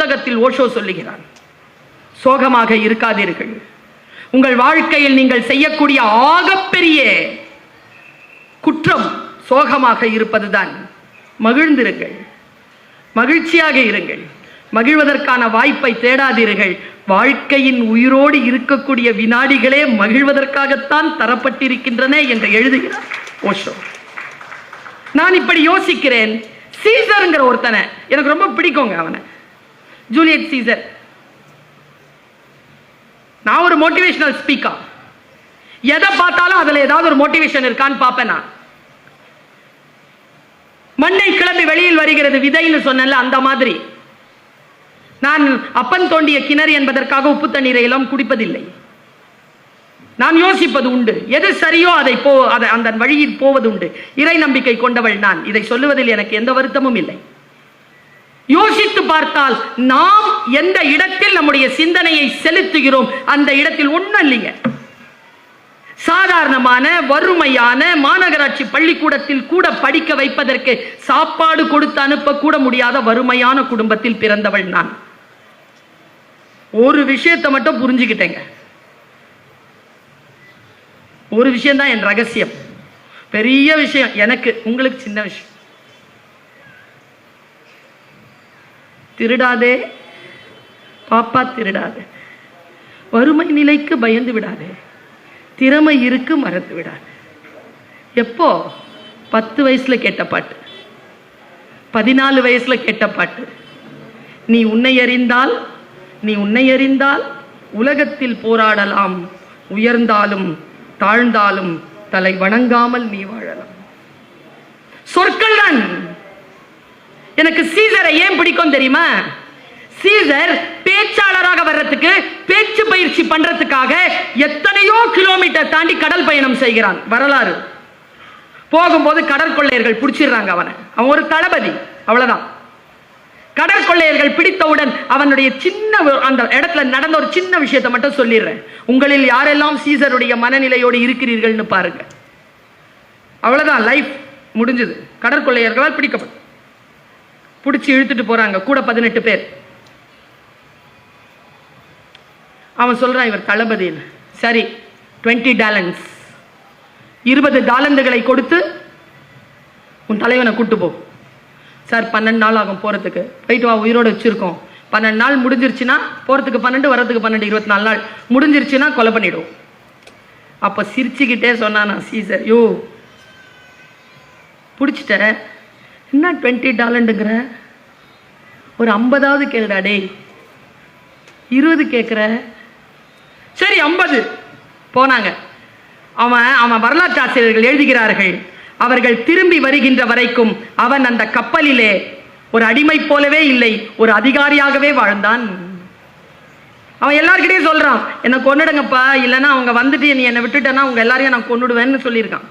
புத்தகத்தில் ஓஷோ சொல்லுகிறார் சோகமாக இருக்காதீர்கள். உங்கள் வாழ்க்கையில் நீங்கள் செய்யக்கூடிய ஆகப்பெரிய குற்றம் சோகமாக இருப்பதுதான். மகிழ்ந்திருங்கள் மகிழ்ச்சியாக இருங்கள் மகிழ்வதற்கான வாய்ப்பை தேடாதீர்கள். வாழ்க்கையின் உயிரோடு இருக்கக்கூடிய வினாடிகளே மகிழ்வதற்காகத்தான் தரப்பட்டிருக்கின்றன என்று எழுதுகிறார் ஓஷோ. நான் இப்படி யோசிக்கிறேன். சீசருங்கிற ஒருத்தனை எனக்கு ரொம்ப பிடிக்குங்க அவனை. Juliet Caesar. நான் ஒரு மோட்டிவேஷனல் ஸ்பீக்கர் எதை பார்த்தாலும் அதுல ஏதாவது ஒரு மோட்டிவேஷன் இருக்கான்னு பார்ப்பேன் நான். மண்ணை கிளம்பி வெளியில் வருகிறது விதைன்னு சொன்னேன்ல அந்த மாதிரி. நான் அப்பன் தோண்டிய கிணறு என்பதற்காக உப்பு தண்ணீரை எல்லாம் குடிப்பதில்லை. நான் யோசிப்பது உண்டு. எது சரியோ அதை போ அதை அந்த வழியில் போவது உண்டு. இறை நம்பிக்கை கொண்டவள் நான். இதை சொல்லுவதில் எனக்கு எந்த வருத்தமும் இல்லை. யோசித்து பார்த்தால் நாம் எந்த இடத்தில் நம்முடைய சிந்தனையை செலுத்துகிறோம்? அந்த இடத்தில் ஒண்ணும் இல்லைங்க. சாதாரணமான வறுமையான மாநகராட்சி பள்ளிக்கூடத்தில் கூட படிக்க வைப்பதற்கு சாப்பாடு கொடுத்து அனுப்ப கூட முடியாத வறுமையான குடும்பத்தில் பிறந்தவள் நான். ஒரு விஷயத்தை மட்டும் புரிஞ்சுக்கிட்டேங்க. ஒரு விஷயம்தான் என் ரகசியம். பெரிய விஷயம். எனக்கு உங்களுக்கு சின்ன விஷயம். திருடாதே. பாப்பா திருடாதே. வறுமை நிலைக்கு பயந்து விடாதே. திறமை இருக்கு மறந்து விடாதே. எப்போ? பத்து வயசுல கேட்ட பாட்டு. பதினாலு வயசுல கேட்ட பாட்டு. நீ உன்னை அறிந்தால் நீ உன்னை அறிந்தால் உலகத்தில் போராடலாம். உயர்ந்தாலும் தாழ்ந்தாலும் தலை வணங்காமல் நீ வாழலாம். சொற்கள் தான். எனக்கு சீசரை ஏன் பிடிக்கும் தெரியுமா? சீசர் பேச்சாளராக வர்றதுக்கு பேச்சு பயிற்சி பண்றதுக்காக எத்தனையோ கிலோமீட்டர் தாண்டி கடல் பயணம் செய்கிறான் வரலாறு. போகும்போது கடற்கொள்ளையர்கள் பிடிச்சிடுறாங்க அவனை. அவன் ஒரு தளபதி அவ்வளவுதான். கடற்கொள்ளையர்கள் பிடித்தவுடன் அவனுடைய சின்ன அந்த இடத்துல நடந்த ஒரு சின்ன விஷயத்தை மட்டும் சொல்லிடுறேன். உங்களில் யாரெல்லாம் சீசருடைய மனநிலையோடு இருக்கிறீர்கள்னு பாருங்க. அவ்வளவுதான் லைஃப் முடிஞ்சது. கடற்கொள்ளையர்களால் பிடிக்கப்படும். பிடிச்சி இழுத்துட்டு போறாங்க. கூட பதினெட்டு பேர். அவன் சொல்றான் இவர் தளபதின்னு. சரி டுவெண்ட்டி டாலன்ஸ் இருபது டாலந்துகளை கொடுத்து உன் தலைவனை கூட்டு போ. சார் பன்னெண்டு நாள் ஆகும் போகிறதுக்கு போயிட்டு வா உயிரோடு வச்சுருக்கோம். பன்னெண்டு நாள் முடிஞ்சிருச்சுன்னா போகிறதுக்கு பன்னெண்டு வரதுக்கு பன்னெண்டு இருபத்தி நாலு நாள். முடிஞ்சிருச்சுன்னா கொலை பண்ணிடுவோம் அப்போ சிரிச்சுக்கிட்டே சொன்னான் நான் சீசர் யோ பிடிச்சிட்ட என்ன டுவெண்ட்டி டாலண்டுங்கிற? ஒரு ஐம்பதாவது கேளுடா டேய். இருபது கேட்குற சரி ஐம்பது. போனாங்க. அவன் அவன் வரலாற்று ஆசிரியர்கள் எழுதுகிறார்கள். அவர்கள் திரும்பி வருகின்ற வரைக்கும் அவன் அந்த கப்பலிலே ஒரு அடிமை போலவே இல்லை ஒரு அதிகாரியாகவே வாழ்ந்தான். அவன் எல்லார்கிட்டையும் சொல்கிறான் என்னை கொன்னுடுங்கப்பா இல்லைன்னா அவங்க வந்துட்டு நீ என்னை விட்டுட்டேன்னா அவங்க எல்லாரையும் நான் கொன்னுடுவேன்னு சொல்லியிருக்கான்.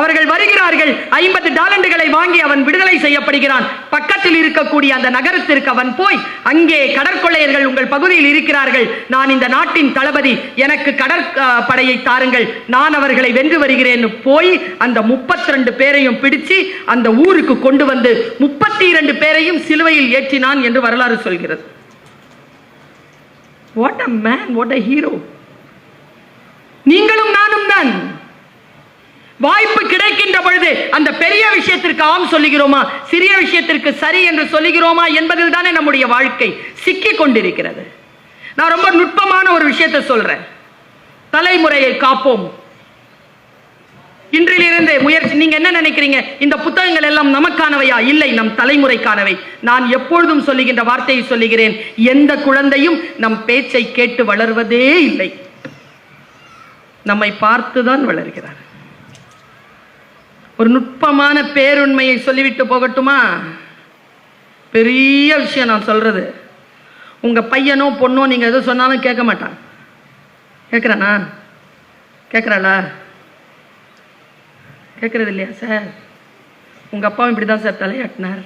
அவர்கள் வருகிறார்கள். ஐம்பது டாலண்டுகளை வாங்கி அவன் விடுதலை செய்யப்படுகிறான். பக்கத்தில் இருக்கக்கூடிய அந்த நகரத்திற்கு அவன் போய் அங்கே கடற்கொள்ளையர்கள் உங்கள் பகுதியில் இருக்கிறார்கள். நான் இந்த நாட்டின் தளபதி எனக்கு கடற்படையை தாருங்கள். நான் அவர்களை வென்று வருகிறேன். போய் அந்த 32 பேரையும் பிடிச்சு அந்த ஊருக்கு கொண்டு வந்து முப்பத்தி இரண்டு பேரையும் சிலுவையில் ஏற்றினான் என்று வரலாறு சொல்கிறது. What a man what a hero நீங்களும் நானும் தான். வாய்ப்பு கிடைக்கின்ற பொழுது அந்த பெரிய விஷயத்திற்கு ஆம் சொல்லுகிறோமா? சிறிய விஷயத்திற்கு சரி என்று சொல்லுகிறோமா என்பதில் தானே நம்முடைய வாழ்க்கை சிக்கி கொண்டிருக்கிறது. நான் ரொம்ப நுட்பமான ஒரு விஷயத்தை சொல்றேன். தலைமுறையை காப்போம். இன்றிலிருந்து முயற்சி நீங்க என்ன நினைக்கிறீங்க? இந்த புத்தகங்கள் எல்லாம் நமக்கானவையா? இல்லை நம் தலைமுறைக்கானவை. நான் எப்பொழுதும் சொல்லுகின்ற வார்த்தையை சொல்லுகிறேன். எந்த குழந்தையும் நம் பேச்சை கேட்டு வளர்வதே இல்லை. நம்மை பார்த்துதான் வளர்கிறார். ஒரு நுட்பமான பேருண்மையை சொல்லிவிட்டு போகட்டுமா? பெரிய விஷயம் நான் சொல்கிறது உங்கள் பையனோ பொண்ணோ நீங்கள் எதுவும் சொன்னாலும் கேட்க மாட்டான். கேட்குறானா? கேட்குறாளா? கேட்குறது இல்லையா சார்? உங்கள் அப்பாவும் இப்படி தான் சார் தலையாட்டினார்.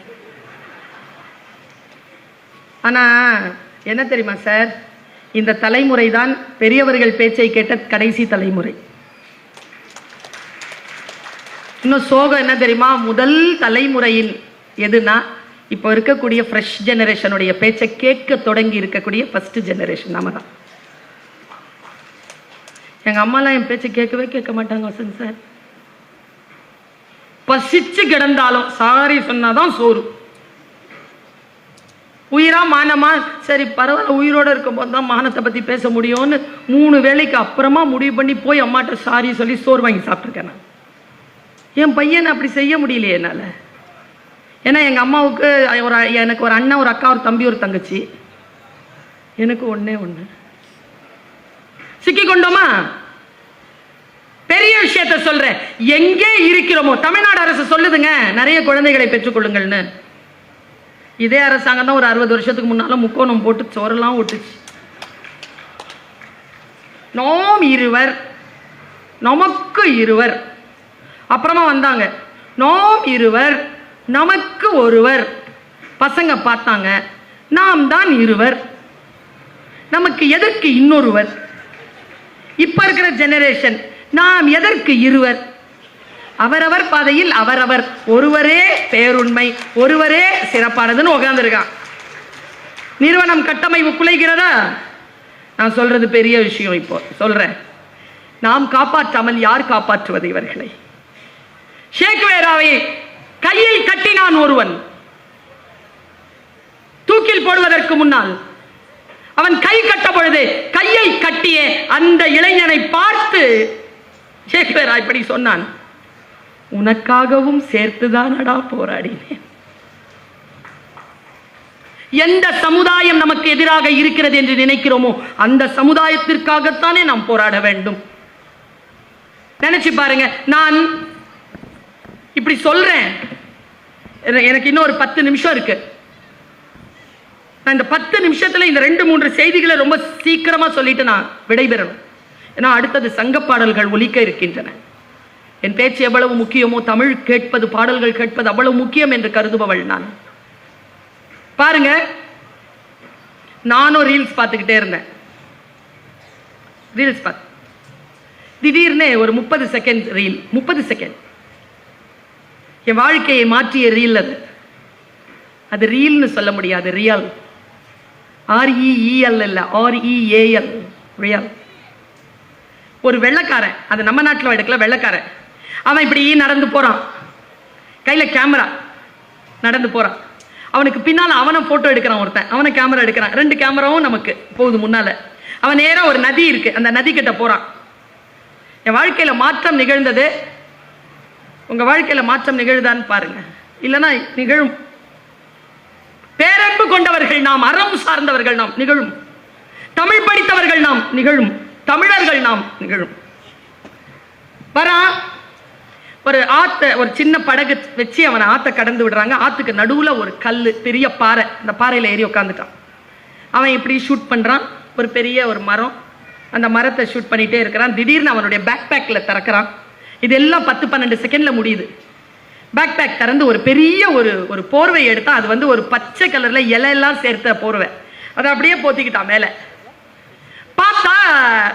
ஆனால் என்ன தெரியுமா சார்? இந்த தலைமுறை தான் பெரியவர்கள் பேச்சை கேட்ட கடைசி தலைமுறை. இன்னும் சோகம் என்ன தெரியுமா? முதல் தலைமுறையின் எதுனா இப்போ இருக்கக்கூடிய ஃப்ரெஷ் ஜெனரேஷனுடைய பேச்சை கேட்க தொடங்கி இருக்கக்கூடிய ஃபர்ஸ்ட் ஜெனரேஷன் நாம தான். எங்கள் அம்மாலாம் என் பேச்சை கேட்கவே கேட்க மாட்டாங்க வசந்த் சார். பசிச்சு கிடந்தாலும் சாரி சொன்னாதான் சோறு. உயிரா மானமா? சரி பரவாயில்ல உயிரோட இருக்கும்போது தான் மானத்தை பத்தி பேச முடியும்னு மூணு வேளைக்கு அப்புறமா முடிவு பண்ணி போய் அம்மாட்ட சாரி சொல்லி சோறு வாங்கி சாப்பிட்ருக்கேன் நான். என் பையனை அப்படி செய்ய முடியலையே என்னால். ஏன்னா எங்கள் அம்மாவுக்கு ஒரு எனக்கு ஒரு அண்ணன் ஒரு அக்கா ஒரு தம்பி ஒரு தங்கச்சி. எனக்கு ஒன்றே ஒன்று சிக்கி கொண்டோமா? பெரிய விஷயத்த சொல்றேன். எங்கே இருக்கிறோமோ தமிழ்நாடு அரசு சொல்லுதுங்க நிறைய குழந்தைகளை பெற்றுக்கொள்ளுங்கள்னு இதே அரசாங்கம் தான் ஒரு அறுபது வருஷத்துக்கு முன்னால முக்கோணம் போட்டு சோறெல்லாம் ஒட்டுச்சு நோம் இருவர் நமக்கு இருவர். அப்புறமா வந்தாங்க. நோம் இருவர் நமக்கு ஒருவர். பசங்க பார்த்தாங்க நாம் தான் இருவர். நமக்கு எதற்கு இன்னொருவர்? இப்ப இருக்கிற ஜெனரேஷன் நாம் எதற்கு இருவர்? அவரவர் பாதையில் அவரவர். ஒருவரே பேருண்மை ஒருவரே சிறப்பானதுன்னு உட்காந்துருக்கான் நிறுவனம் கட்டமைப்பு குலைகிறதா? நான் சொல்றது பெரிய விஷயம் இப்போ. சொல்றேன். நாம் காப்பாற்றாமல் யார் காப்பாற்றுவது இவர்களை? ஷேக்வேராவை கையை கட்டினான் ஒருவன். தூக்கில் போடுவதற்கு முன்னால் அவன் கை கட்ட பொழுது கையை கட்டிய அந்த இளைஞனை பார்த்து ஷேக்வேரா இப்படி சொன்னான் உனக்காகவும் சேர்த்துதானடா போராடினேன். எந்த சமுதாயம் நமக்கு எதிராக இருக்கிறது என்று நினைக்கிறோமோ அந்த சமுதாயத்திற்காகத்தானே நாம் போராட வேண்டும். நினைச்சு பாருங்க நான் இப்படி சொல்றேன். எனக்கு இன்னும் ஒரு பத்து நிமிஷம் இருக்கு. நான் இந்த பத்து நிமிஷத்துல இந்த ரெண்டு மூன்று செய்திகளை ரொம்ப சீக்கிரமா சொல்லிட்டு நான் விடைபெறணும். ஏன்னா அடுத்தது சங்க பாடல்கள் ஒலிக்க இருக்கின்றன. என் பேச்சு எவ்வளவு முக்கியமோ தமிழ் கேட்பது பாடல்கள் கேட்பது அவ்வளவு முக்கியம் என்று கருதுபவள் நான். பாருங்க. நானும் ரீல்ஸ் பார்த்துக்கிட்டே இருந்தேன். ரீல்ஸ் பார்த்து. திடீர்னு ஒரு முப்பது செகண்ட் ரீல் முப்பது செகண்ட் என் வாழ்க்கையை மாற்றிய ரீல் அது. அது ரீல்னு சொல்ல முடியாது ரியல் ஆர்இஇஎல் இல்லை ஆர்இஏஎல் ரியல் ஒரு வெள்ளைக்காரன் அது நம்ம நாட்டில் எடுக்கல வெள்ளைக்காரன். அவன் இப்படி நடந்து போகிறான் கையில் கேமரா நடந்து போகிறான் அவனுக்கு பின்னால் அவனை ஃபோட்டோ எடுக்கிறான் ஒருத்தன். அவனை கேமரா எடுக்கிறான். ரெண்டு கேமராவும் நமக்கு போகுது முன்னால். அவன் நேராக ஒரு நதி இருக்குது அந்த நதி கிட்ட என் வாழ்க்கையில் மாற்றம் நிகழ்ந்தது உங்க வாழ்க்கையில மாற்றம் நிகழுதான்னு பாருங்க. இல்லைன்னா நிகழும். பேரன்பு கொண்டவர்கள் நாம் அறம் சார்ந்தவர்கள் நாம் நிகழும். தமிழ் படித்தவர்கள் நாம் நிகழும். தமிழர்கள் நாம் நிகழும். வரான் ஒரு ஆத்த ஒரு சின்ன படகு வச்சு அவனை ஆத்த கடந்து விடுறாங்க. ஆத்துக்கு நடுவுல ஒரு கல் பெரிய பாறை. அந்த பாறையில ஏறி உட்காந்துட்டான் அவன் இப்படி ஷூட் பண்றான். ஒரு பெரிய ஒரு மரம். அந்த மரத்தை ஷூட் பண்ணிட்டே இருக்கிறான். திடீர்னு அவனுடைய பேக் பேக்ல திறக்கிறான். இதெல்லாம் பத்து பன்னெண்டு செகண்டில் முடியுது. பேக் பேக் திறந்து ஒரு பெரிய ஒரு ஒரு போர்வை எடுத்தால் அது வந்து ஒரு பச்சை கலரில் இலையெல்லாம் சேர்த்த போர்வை. அதை அப்படியே போத்திக்கிட்டான் மேலே. பார்த்தா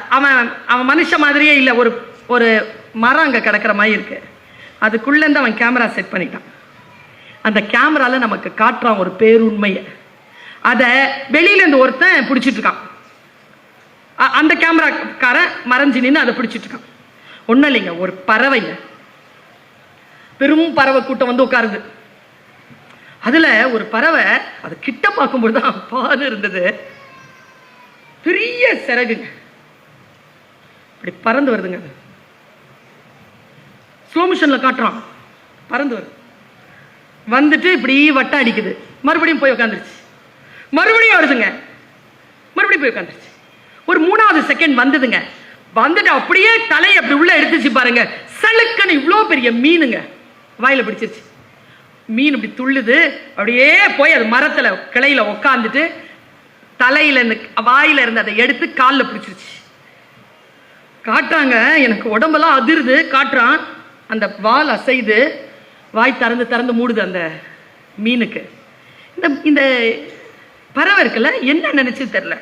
அவன் அவன் மனுஷ மாதிரியே இல்லை. ஒரு ஒரு மரம் அங்கே கிடக்கிற மாதிரி இருக்கு. அதுக்குள்ளேருந்து அவன் கேமரா செட் பண்ணிட்டான். அந்த கேமராவில் நமக்கு காட்டுறான் ஒரு பேருண்மையை. அதை வெளியிலேருந்து ஒருத்தன் பிடிச்சிட்டு இருக்கான். அந்த கேமராக்காரன் மறைஞ்சு நின்று அதை பிடிச்சிட்டு இருக்கான். ஒன்றும் இல்லைங்க ஒரு பறவைங்க. பெரும் பறவை கூட்டம் வந்து உட்காருது. அதுல ஒரு பறவை அது கிட்ட பார்க்கும்போது தான் பால் இருந்தது. பெரிய சிறகுங்க. இப்படி பறந்து வருதுங்க அது. ஸ்லோ மிஷனில் காட்டுறான். பறந்து வருது. வந்துட்டு இப்படி வட்டம் அடிக்குது. மறுபடியும் போய் உட்காந்துருச்சு மறுபடியும் வருதுங்க. மறுபடியும் போய் உட்காந்துருச்சு ஒரு மூணாவது செகண்ட் வந்ததுங்க. வந்துட்டு அப்படியே தலையை அப்படி உள்ள எடுத்துச்சு பாருங்க. சலுக்குன்னு இவ்வளோ பெரிய மீனுங்க. வாயில பிடிச்சிருச்சு. மீன் இப்படி துள்ளுது. அப்படியே போய் அது மரத்துல கிளையில உக்காந்துட்டு தலையில இருந்து வாயில இருந்து அதை எடுத்து காலில் பிடிச்சிருச்சு. காட்டுறாங்க. எனக்கு உடம்பெல்லாம் அதிருது. காட்டுறான். அந்த வால் அசைது வாய் திறந்து திறந்து மூடுது அந்த மீனுக்கு. இந்த இந்த பறவை இருக்குல்ல என்ன நினைச்சு தெரில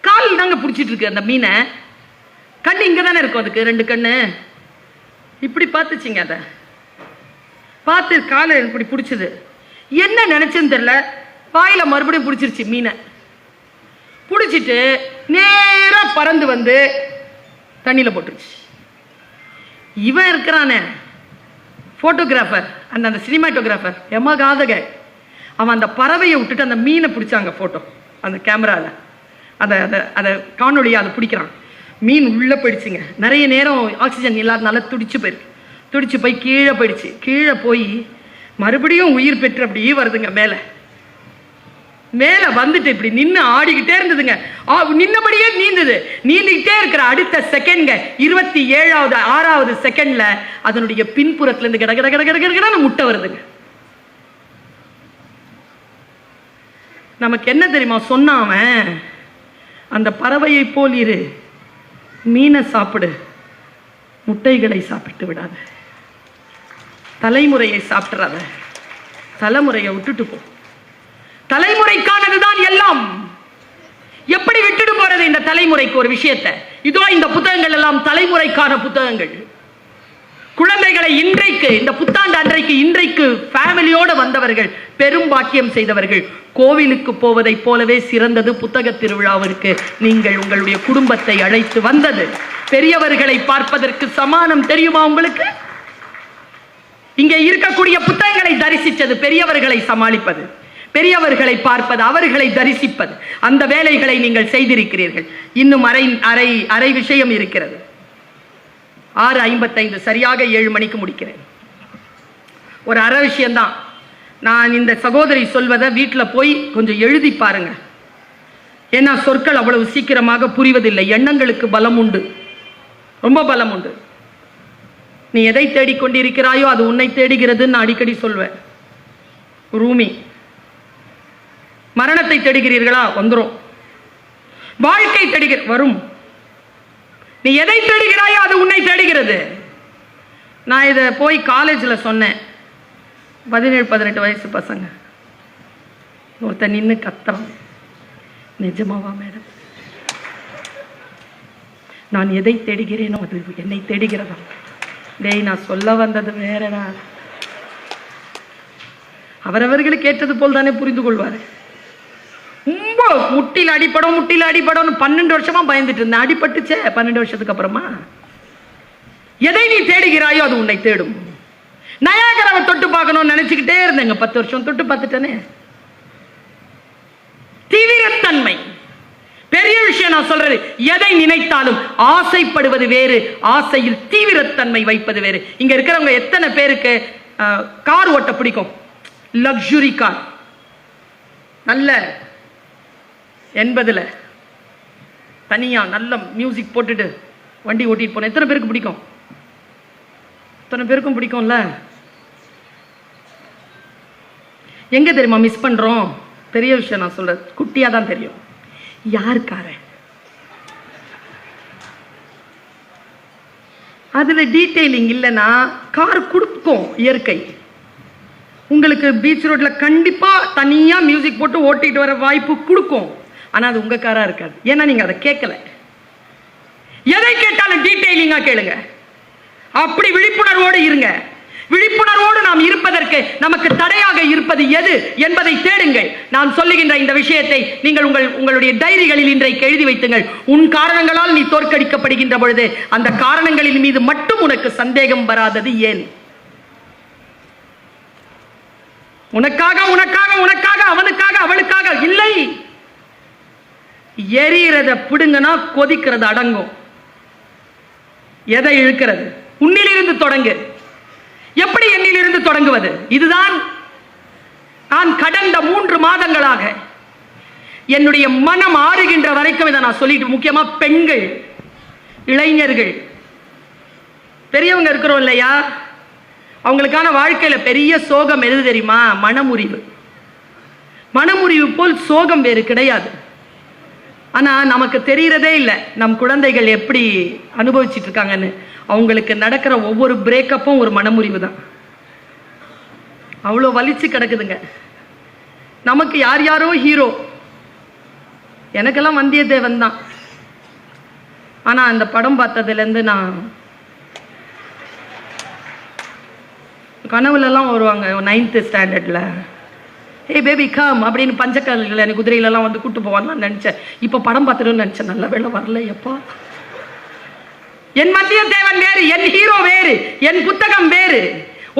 கால் தாங்க பிடிச்சிட்டு இருக்கு அந்த மீனை. கண்ணு இங்க தானே இருக்கும் அதுக்கு ரெண்டு கண்ணு. இப்படி பார்த்துச்சிங்க அதை. பார்த்து காலை இப்படி பிடிச்சிது. என்ன நினச்சேன்னு தெரில வாயில மறுபடியும் பிடிச்சிருச்சு மீனை. பிடிச்சிட்டு நேராக பறந்து வந்து தண்ணியில் போட்டுருச்சு. இவன் இருக்கிறானே. ஃபோட்டோகிராஃபர் அந்த அந்த சினிமாட்டோகிராஃபர் எமகாதக அவன் அந்த பறவையை விட்டுட்டு அந்த மீனை பிடிச்சாங்க ஃபோட்டோ அந்த கேமராவில் அதை அதை அதை காணொலியை அதை பிடிக்கிறான். மீன் உள்ளே போயிடுச்சுங்க. நிறைய நேரம் ஆக்சிஜன் இல்லாதனால துடிச்சு போயிருக்கு. துடிச்சு போய் கீழே போயிடுச்சு. கீழே போய் மறுபடியும் உயிர் பெற்று அப்படியே வருதுங்க மேலே. மேலே வந்துட்டு இப்படி நின்று ஆடிக்கிட்டே இருந்ததுங்க. ஆ, நின்னபடியே நீந்தது. நீந்திக்கிட்டே இருக்கிற அடுத்த செகண்ட்ங்க இருபத்தி ஏழாவது ஆறாவது செகண்ட்ல அதனுடைய பின்புறத்துலேருந்து கிட கிட கிட கிட கட முட்டை வருதுங்க. நமக்கு என்ன தெரியுமா? சொன்னான் அவன் அந்த பறவையை போல் இரு. மீனை சாப்பிடு. முட்டைகளை சாப்பிட்டு விடாத. தலைமுறையை சாப்பிட்றாத தலைமுறையை விட்டுட்டு போ. தலைமுறைக்கானதுதான் எல்லாம். எப்படி விட்டுட்டு போறது இந்த தலைமுறைக்கு ஒரு விஷயத்தை? இதோ இந்த புத்தகங்கள் எல்லாம் தலைமுறைக்கான புத்தகங்கள். குழந்தைகளை இன்றைக்கு இந்த புத்தாண்டு அன்றைக்கு இன்றைக்கு ஃபேமிலியோடு வந்தவர்கள் பெரும் பாக்கியம் செய்தவர்கள் கோவிலுக்கு போவதைப் போலவே சிறந்தது புத்தக திருவிழாவிற்கு நீங்கள் உங்களுடைய குடும்பத்தை அழைத்து வந்தது. பெரியவர்களை பார்ப்பதற்கு சமானம் தெரியுமா உங்களுக்கு? இங்கே இருக்கக்கூடிய புத்தகங்களை தரிசித்தது பெரியவர்களை சமாளிப்பது பெரியவர்களை பார்ப்பது அவர்களை தரிசிப்பது. அந்த வேலைகளை நீங்கள் செய்திருக்கிறீர்கள். இன்னும் அரை அரை அரை விஷயம் இருக்கிறது. ஆறு ஐம்பத்தைந்து சரியாக ஏழு மணிக்கு முடிக்கிறேன். ஒரு அற விஷயம்தான். நான் இந்த சகோதரி சொல்வதை வீட்டில் போய் கொஞ்சம் எழுதி பாருங்க. ஏன்னா சொற்கள் அவ்வளவு சீக்கிரமாக புரிவதில்லை. எண்ணங்களுக்கு பலம் உண்டு. ரொம்ப பலம் உண்டு. நீ எதை தேடிக்கொண்டிருக்கிறாயோ அது உன்னை தேடுகிறதுன்னு நான் அடிக்கடி சொல்வேன். ரூமி மரணத்தை தேடுகிறீர்களா? வந்துடும் வாழ்க்கை தேடுகிற வரும். நீ எதை தேடுகிறாயோ அது உன்னை தேடுகிறது. நான் இதை போய் காலேஜில் சொன்னேன். பதினேழு பதினெட்டு வயசு பசங்க. ஒருத்தன் நின்று கத்துறான். நிஜமாவா மேடம் நான் எதை தேடுகிறேனோ அது என்னை தேடுகிறதா? டேய் நான் சொல்ல வந்தது வேறடா. அவரவர்களுக்கு ஏற்றது போல் தானே புரிந்து கொள்வார். முட்டியில் அடிப்படும் முட்டியில் அடிப்படும் பன்னெண்டு வருஷமா பயந்துட்டு இருந்தேன். அடிபட்டுச்சே பன்னெண்டு வருஷத்துக்கு அப்புறமா. எதை நீ தேடுகிறாயோ அது உன்னை தேடும். நயாகரவை தொட்டு பார்க்கணும்னு நினைச்சுக்கிட்டே இருந்தேங்க. பத்து வருஷம் தொட்டு பார்த்துட்டேனே. தீவிரத்தன்மை. பெரிய விஷயம் நான் சொல்றது எதை நினைத்தாலும் ஆசைப்படுவது வேறு ஆசையில் தீவிரத்தன்மை வைப்பது வேறு. இங்க இருக்கிறவங்க எத்தனை பேருக்கு கார் ஓட்ட பிடிக்கும்? லக்ஸுரி கார் நல்ல எண்பதில். தனியாக நல்ல மியூசிக் போட்டுட்டு வண்டி ஓட்டிட்டு போனேன். எத்தனை பேருக்கு பிடிக்கும்? எத்தனை பேருக்கும் பிடிக்கும்ல? எங்கே தெரியுமா மிஸ் பண்ணுறோம் பெரிய விஷயம் நான் சொல்கிறேன் குட்டியாக தான் தெரியும். யாருக்காரன்? அதில் டீட்டெயிலிங் இல்லைன்னா கார் கொடுக்கும் இயற்கை. உங்களுக்கு பீச் ரோட்டில் கண்டிப்பாக தனியாக மியூசிக் போட்டு ஓட்டிகிட்டு வர வாய்ப்பு கொடுக்கும். ஆனால் அது உங்கள் காராக இருக்காது. ஏன்னா நீங்கள் அதை கேட்கல. எதை கேட்டாலும் டீட்டெயிலிங்காக கேளுங்க. அப்படி விழிப்புணர்வோடு இருங்க. விழிப்புணர்வோடு நாம் இருப்பதற்கு நமக்கு தடையாக இருப்பது எது என்பதை தேடுங்கள். நான் சொல்லுகின்ற இந்த விஷயத்தை நீங்கள் உங்கள் உங்களுடைய டைரிகளில் இன்றைக்கு எழுதி வைத்துங்கள். உன் காரணங்களால் நீ தோற்கடிக்கப்படுகின்ற பொழுது அந்த காரணங்களின் மீது மட்டும் உனக்கு சந்தேகம் வராதது ஏன்? உனக்காக உனக்காக உனக்காக அவனுக்காக அவளுக்காக இல்லை. எரியறத பிடுங்கன்னா கொதிக்கிறது அடங்கும். எதை இழுக்கிறது? உன்னிலிருந்து தொடங்கு. எப்படி என்னிலிருந்து தொடங்குவது? இதுதான் நான் கடந்த மூன்று மாதங்களாக என்னுடைய மனம் ஆறுகின்ற வரைக்கும் இதை நான் சொல்லிட்டு முக்கியமா பெண்கள் இளைஞர்கள். பெரியவங்க இருக்கிறோம் இல்லையா? அவங்களுக்கான வாழ்க்கையில பெரிய சோகம் எது தெரியுமா? மனமுறிவு. மனமுறிவு போல் சோகம் வேறு கிடையாது. ஆனால் நமக்கு தெரிகிறதே இல்லை. நம் குழந்தைகள் எப்படி அனுபவிச்சுட்டு இருக்காங்கன்னு அவங்களுக்கு நடக்கிற ஒவ்வொரு பிரேக்கப்பும் ஒரு மனமுறிவு தான். அவ்வளோ வலிச்சு கிடக்குதுங்க. நமக்கு யார் யாரோ ஹீரோ எனக்கெல்லாம் வந்தியத்தேவன் தான். ஆனால் அந்த படம் பார்த்ததுலேருந்து நான் கனவுலலாம் வருவாங்க நைன்த்து ஸ்டாண்டர்டில் ஏ பேபி கம் அப்படின்னு பஞ்சக்கால்கள் எனக்கு குதிரையிலலாம் வந்து கூட்டு போவான்னு நினச்சேன். இப்போ படம் பார்த்துருன்னு நினச்சேன். நல்ல வேலை வரல என் மத்திய தேவன் வேறு என் ஹீரோ வேறு என் புத்தகம் வேறு.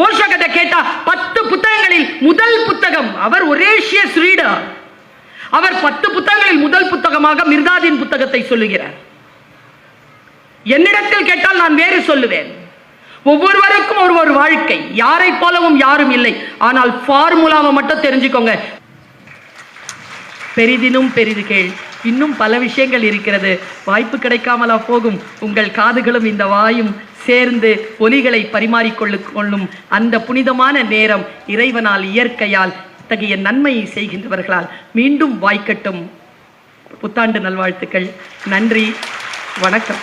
ஓஷகத்தை கேட்டா பத்து புத்தகங்களில் முதல் புத்தகம் அவர் ஒரேஷியஸ் ரீடர் அவர் பத்து புத்தகங்களில் முதல் புத்தகமாக மிர்தாதின் புத்தகத்தை சொல்லுகிறார். என்னிடத்தில் கேட்டால் நான் வேறு சொல்லுவேன். ஒவ்வொருவருக்கும் ஒரு ஒரு வாழ்க்கை. யாரை போலவும் யாரும் இல்லை. ஆனால் ஃபார்முலாவை மட்டும் தெரிஞ்சுக்கோங்க. பெரிதினும் பெரிது கேள். இன்னும் பல விஷயங்கள் இருக்கிறது. வாய்ப்பு கிடைக்காமலா போகும். உங்கள் காதுகளும் இந்த வாயும் சேர்ந்து ஒலிகளை பரிமாறிக்கொள்ளு கொள்ளும் அந்த புனிதமான நேரம் இறைவனால் இயற்கையால் இத்தகைய நன்மையை செய்கின்றவர்களால் மீண்டும் வாய்க்கட்டும். புத்தாண்டு நல்வாழ்த்துக்கள். நன்றி. வணக்கம்.